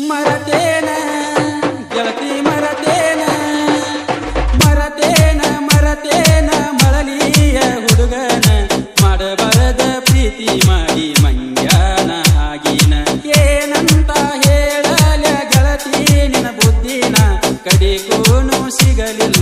ಮರತೇನ, ಗೆಳತಿ ಮರತೇನ ಮರತೇನ ಮರತೇನ ಮಳಲಿಯ ಹುಡುಗನ, ಮಾಡಬಾರದ ಪ್ರೀತಿ ಮಾಡಿ ಮಂಗ್ಯಾನ ಆಗಿನ ಏನಂತ ಹೇಳಲ ಗೆಳತಿ ನಿನ ಬುದ್ಧಿನ ಕಡಿಕೋನು ಸಿಗಲಿಲ್ಲ.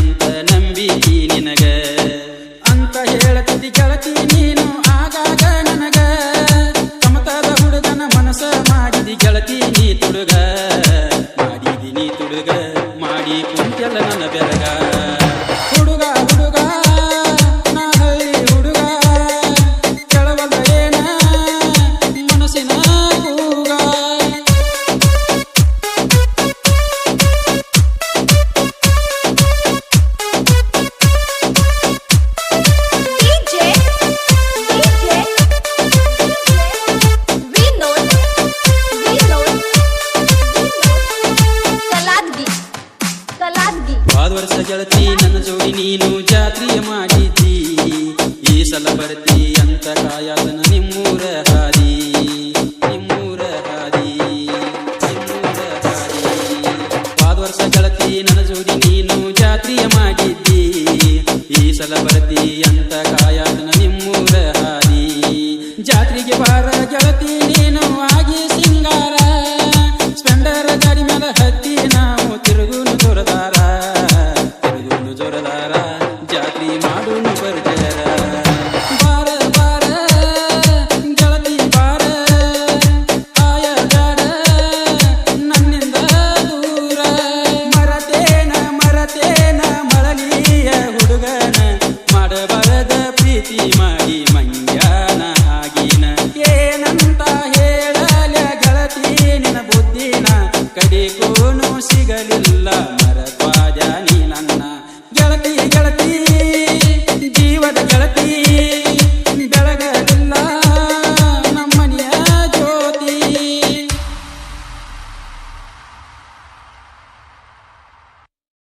ಅಂತ ನಂಬಿಕಿ ನಿನಗ. ಅಂತ ಹೇಳತಿದ್ದಿ ಗೆಳತಿ ನೀನು ಆಗಾಗ ನನಗ. ಕಮತದ ಹುಡುಗನ ಮನಸ ಮಾಡಿದಿ ಗೆಳತಿ ನೀ ತುಡುಗ. ನೀನು ಜಾತ್ರೆಯ